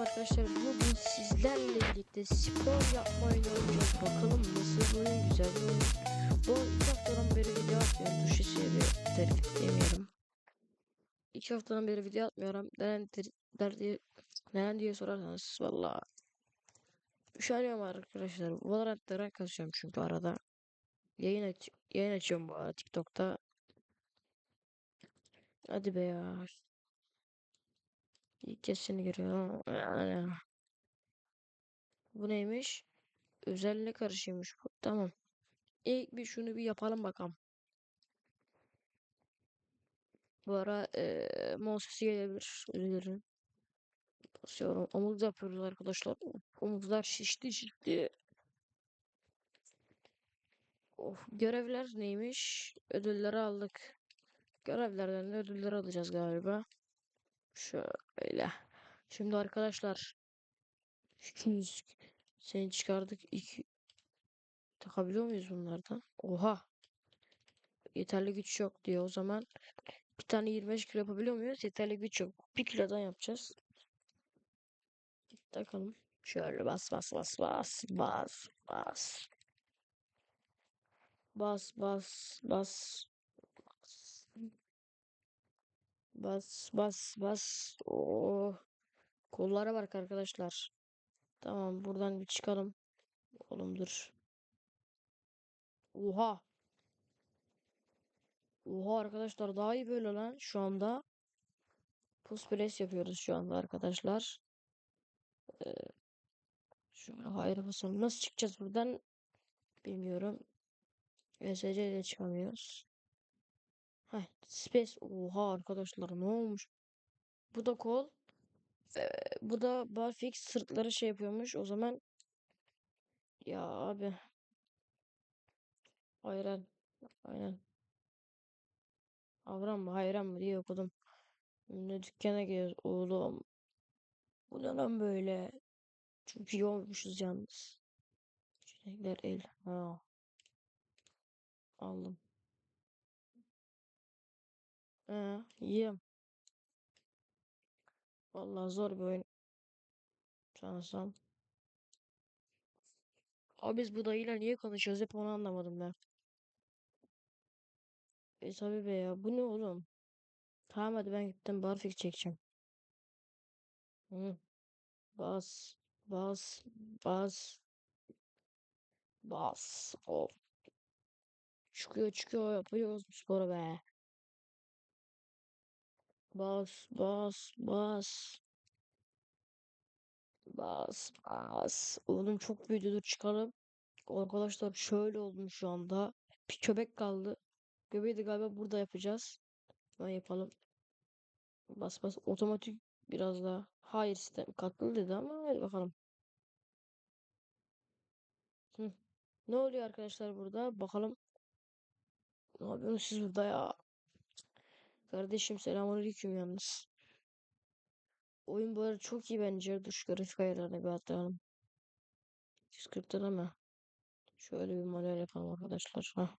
arkadaşlar. Bugün sizlerle birlikte spor yapmayı oynayacağız. Bakalım nasıl oyun, güzel bir oyun. Bu iki haftadan beri video atmıyorum. Duş işe bir teklif diyemiyorum. İki haftadan beri video atmıyorum. Neden, der diye, neden diye sorarsanız valla üşeniyorum arkadaşlar. Valorant'ta rank kasıyorum çünkü arada. Yayın, aç yayın açıyorum bu arada TikTok'ta. Hadi be ya. Seni görüyorum. Yani. Bu neymiş? Özelliğe karışıymış bu. Tamam. İlk bir şunu bir yapalım bakalım. Bu ara eee Monses'i gelebilir. Dilerim. Basıyorum. Omuz yapıyoruz arkadaşlar. Omuzlar şişti şişti. Of. Görevler neymiş? Ödülleri aldık. Görevlerden de ödülleri alacağız galiba. Şöyle. Şimdi arkadaşlar 200 seni çıkardık. 2 takabiliyor muyuz bunlardan? Oha. Yeterli güç yok diyor. O zaman bir tane 25 kilo yapabiliyor muyuz? Yeterli güç yok. 1 kilodan yapacağız. Takalım. Şöyle bas bas bas bas bas bas. Bas bas bas. Bas bas bas. Oo. Kollara bak arkadaşlar. Tamam buradan bir çıkalım. Oğlum dur. Oha. Oha arkadaşlar daha iyi böyle lan şu anda. Push press yapıyoruz şu anda arkadaşlar. Ee, şöyle hayır basalım. Nasıl çıkacağız buradan? Bilmiyorum. ESC ile çıkamıyoruz. Heh, space. Oha arkadaşlar ne olmuş? Bu da kol. Ee, bu da barfix sırtları şey yapıyormuş. O zaman ya abi. Hayran. Aynen. Avram mı hayran mı diye okudum. Ne dükkana giriyoruz oğlum. Bu ne lan böyle? Çok iyi olmuşuz yalnız. Çilekler el. Ha. Aldım. Ha, yiyeyim. Vallahi zor bir oyun. Sanırsam. Abi biz bu dayıyla niye konuşuyoruz hep onu anlamadım ben. E tabi be ya bu ne oğlum? Tamam hadi ben gittim barfix çekeceğim. Hı. Bas. Bas. Bas. Bas. Of. Çıkıyor çıkıyor yapıyoruz bu sporu be. Bas bas bas. Bas bas. Oğlum çok büyüdü dur çıkalım. Arkadaşlar şöyle oldum şu anda. Bir köpek kaldı. Göbeği de galiba burada yapacağız. Ben yapalım. Bas bas otomatik biraz daha. Hayır sistem katlı dedi ama hadi bakalım. Hı. Ne oluyor arkadaşlar burada? Bakalım. Ne yapıyorsunuz siz burada ya? Kardeşim selamünaleyküm yalnız. Oyun bu arada çok iyi bence. Dur şu grafik ayarlarına bir atlayalım. 140'tan ama. Şöyle bir manuel yapalım arkadaşlar. Hah.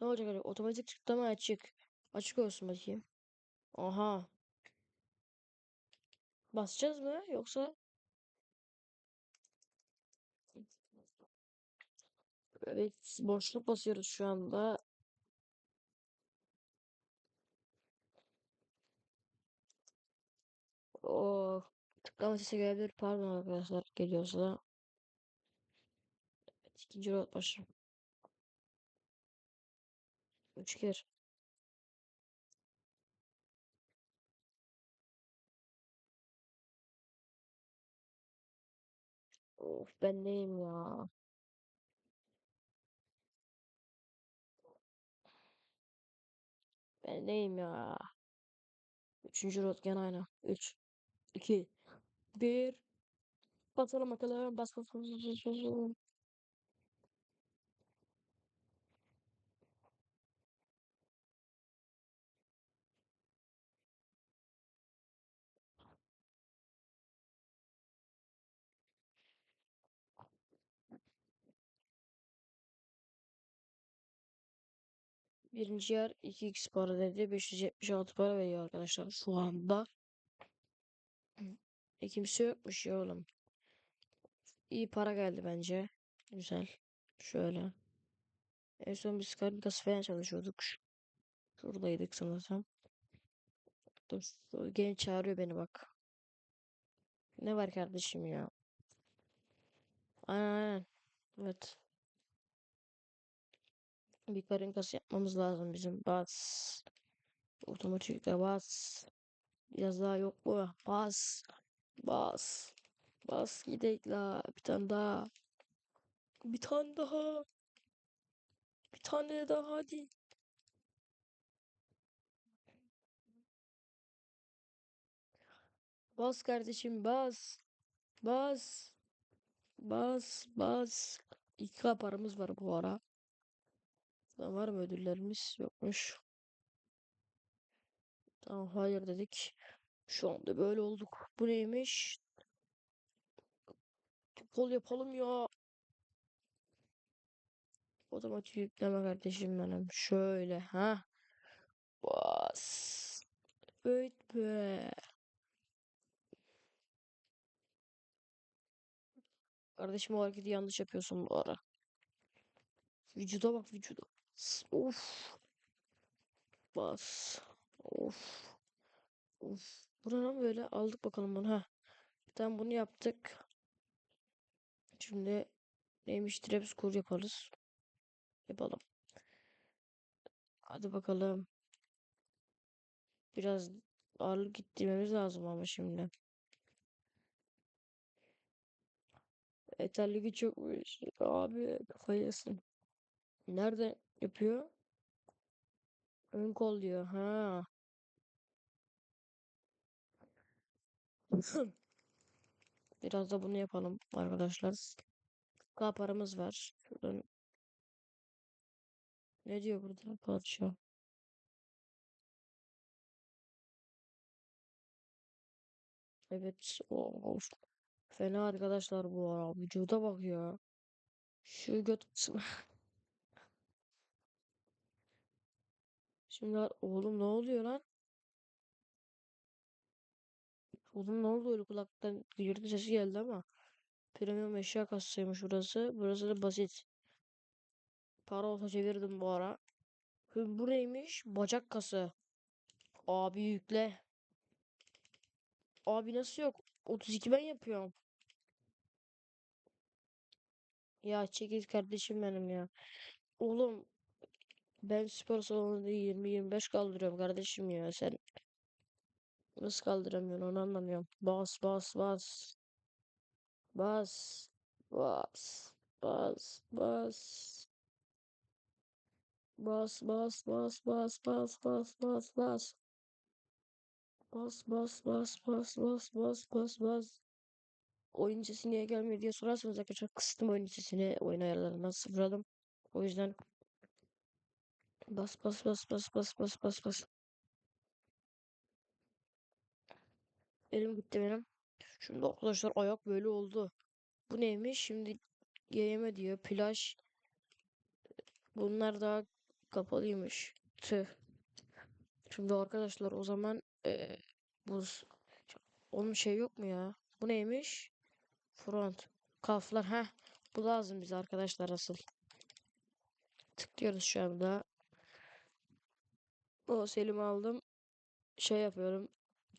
Ne olacak öyle? Otomatik tıklama açık. Açık olsun bakayım. Aha. Basacağız mı yoksa? Evet boşluk basıyoruz şu anda. O tıklama sesi gelebilir. Pardon arkadaşlar geliyorsa. Evet, ikinci rot başı. Üç kere. Of ben neyim ya? Ben neyim ya? Üçüncü rot gene aynı. Üç, iki, bir. Basalım bakalım. Bas bas bas bas. bas. Birinci yer 2x para dedi. 576 para veriyor arkadaşlar şu anda. E kimse yokmuş ya oğlum. İyi para geldi bence. Güzel. Şöyle. En son biz karikası falan çalışıyorduk. Şuradaydık sanırsam. Dur. Gene çağırıyor beni bak. Ne var kardeşim ya? Aynen aynen. Evet. Bir karın kası yapmamız lazım bizim. Bas. Otomatikte bas. Biraz daha yok mu? Bas. Bas. Bas gidek la. Bir tane daha. Bir tane daha. Bir tane daha hadi. Bas kardeşim bas. Bas. Bas. Bas. 2K paramız var bu ara. Tamam, var mı ödüllerimiz? Yokmuş. Tamam hayır dedik. Şu anda böyle olduk. Bu neymiş? Kol yapalım ya. Otomatik yükleme kardeşim benim. Şöyle ha. Bas. Evet be. Kardeşim o hareketi yanlış yapıyorsun bu ara. Vücuda bak vücuda. Of. Bas. Of. Of. Bu ne lan böyle? Aldık bakalım bunu. Ha. Tamam bunu yaptık. Şimdi neymiş? Traps kur yaparız. Yapalım. Hadi bakalım. Biraz ağırlık gittirmemiz lazım ama şimdi. Yeterli güç yokmuş. Abi kafayı. Nerede yapıyor? Ön kol diyor. Ha. Biraz da bunu yapalım arkadaşlar. K paramız var. Şuradan ne diyor burada padişah? Evet. Of. Fena arkadaşlar bu ara. Vücuda bak ya. Şu göt kısmı. Şimdi oğlum ne oluyor lan? Oğlum ne oldu öyle kulaktan gıcırtı sesi geldi ama. Premium eşya kasasıymış burası. Burası da basit. Para olsa çevirdim bu ara. Bu neymiş? Bacak kası. Abi yükle. Abi nasıl yok? 32 ben yapıyorum. Ya çekil kardeşim benim ya. Oğlum ben spor salonunda 20-25 kaldırıyorum kardeşim ya. Sen nasıl kaldıramıyorsun onu anlamıyorum. Bas bas bas. Bas. Bas. Bas. Bas. Bas bas bas bas bas bas bas bas. Bas bas bas bas bas bas bas bas. Oyun sesi niye gelmiyor diye sorarsanız arkadaşlar kıstım oyun sesini oyun ayarlarından sıfırladım. O yüzden bas bas bas bas bas bas bas bas. Elim gitti benim. Şimdi arkadaşlar ayak böyle oldu. Bu neymiş? Şimdi yeme diyor. Plaj. Bunlar daha kapalıymış. Tüh. Şimdi arkadaşlar o zaman eee buz. Onun şey yok mu ya? Bu neymiş? Front. Kaflar. Heh. Bu lazım bize arkadaşlar asıl. Tıklıyoruz şu anda. O Selim'i aldım. Şey yapıyorum.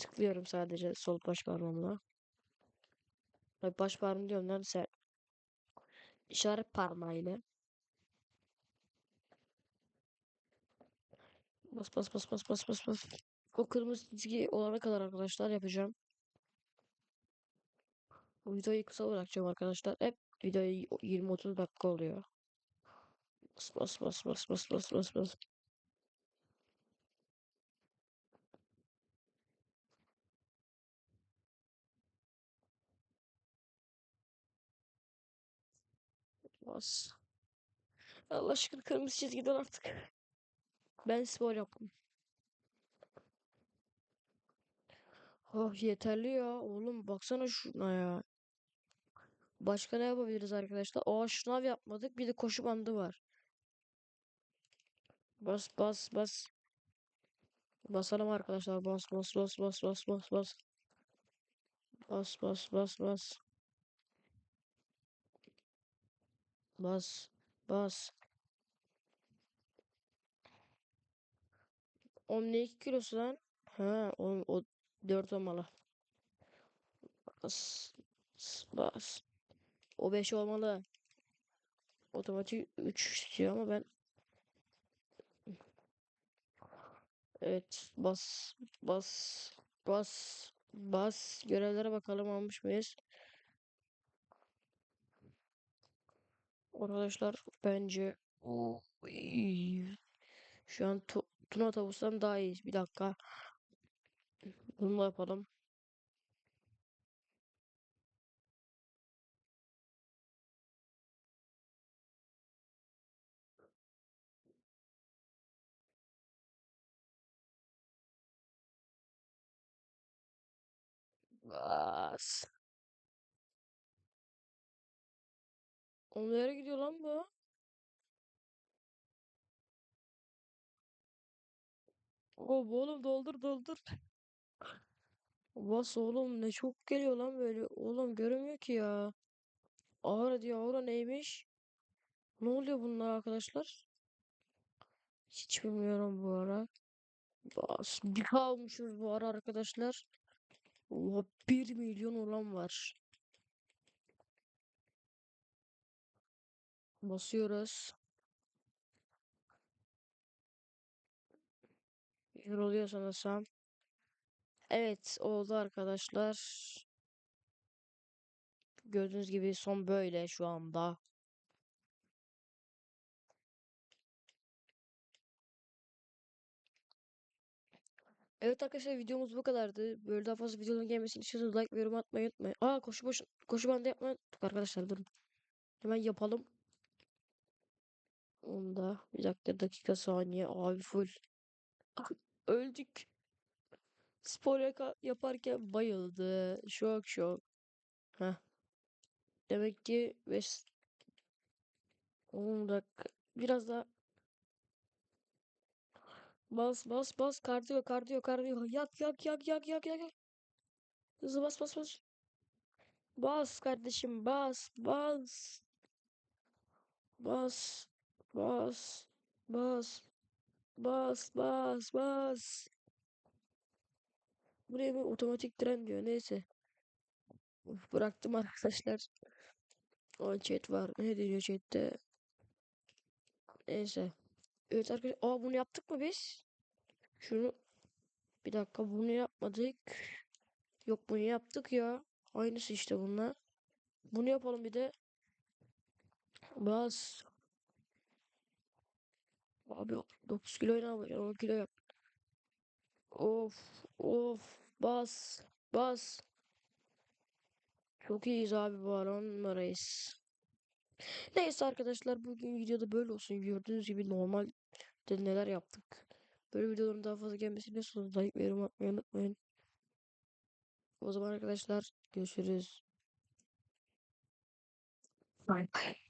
Tıklıyorum sadece sol baş parmağımla. Ay, Baş parmağım diyorum lan sen. İşaret parmağıyla. Bas bas bas bas bas bas bas. O kırmızı çizgi olana kadar arkadaşlar yapacağım. Bu videoyu kısa bırakacağım arkadaşlar. Hep videoyu 20-30 dakika oluyor. Bas bas bas bas bas bas bas bas. Bas. Allah aşkına kırmızı çizgiden artık. Ben spor yaptım. Oh yeterli ya. Oğlum baksana şuna ya. Başka ne yapabiliriz arkadaşlar? Aa şınav yapmadık. Bir de koşu bandı var. Bas bas bas. Basalım arkadaşlar. Bas bas bas bas bas bas bas. Bas bas bas bas. Bas. Bas. O ne 2 kilosu lan? Ha o, o 4 olmalı. Bas. Bas. O 5 olmalı. Otomatik 3 istiyor ama ben evet bas bas bas bas görevlere bakalım almış mıyız? Arkadaşlar bence şu an tu Tuna tavustan daha iyi. Bir dakika. Bunu da yapalım. Bas. O nereye gidiyor lan bu? Oğlum doldur doldur. Bas oğlum ne çok geliyor lan böyle. Oğlum görünmüyor ki ya. Aura diyor. Aura neymiş? Ne oluyor bunlar arkadaşlar? Hiç bilmiyorum bu ara. Bas. Bir kalmışız bu ara arkadaşlar. Oha 1 milyon olan var. Basıyoruz. Yoruluyor sanırsam. Evet oldu arkadaşlar. Gördüğünüz gibi son böyle şu anda. Evet arkadaşlar videomuz bu kadardı. Böyle daha fazla videoların gelmesini istiyorsanız like ve yorum atmayı unutmayın. Aa koşu boş koşu bandı yapmayı unuttuk arkadaşlar durun. Hemen yapalım. Onda bir dakika dakika saniye abi full. Öldük. Spor yaparken bayıldı. Şok şok. Heh. Demek ki 5 10 dakika. Biraz daha bas bas bas kardiyo kardiyo kardiyo yak yak yak yak yak yak yak. Hızlı bas bas bas. Bas kardeşim bas bas. Bas bas bas bas bas bas. Buraya bir otomatik tren diyor neyse. Uf, bıraktım arkadaşlar. O chat var. Ne diyor chatte? Neyse. Evet arkadaşlar. Aa bunu yaptık mı biz? Şunu bir dakika bunu yapmadık. Yok bunu yaptık ya. Aynısı işte bunlar. Bunu yapalım bir de. Bas. Abi 9 kilo ne yapacaksın? 10 kilo yap. Of of bas bas. Çok iyiyiz abi bu ara on numarayız. Neyse arkadaşlar bugün videoda böyle olsun. Gördüğünüz gibi normal de neler yaptık. Böyle videoların daha fazla gelmesini istiyorsanız like ve yorum atmayı unutmayın. O zaman arkadaşlar görüşürüz. Bye.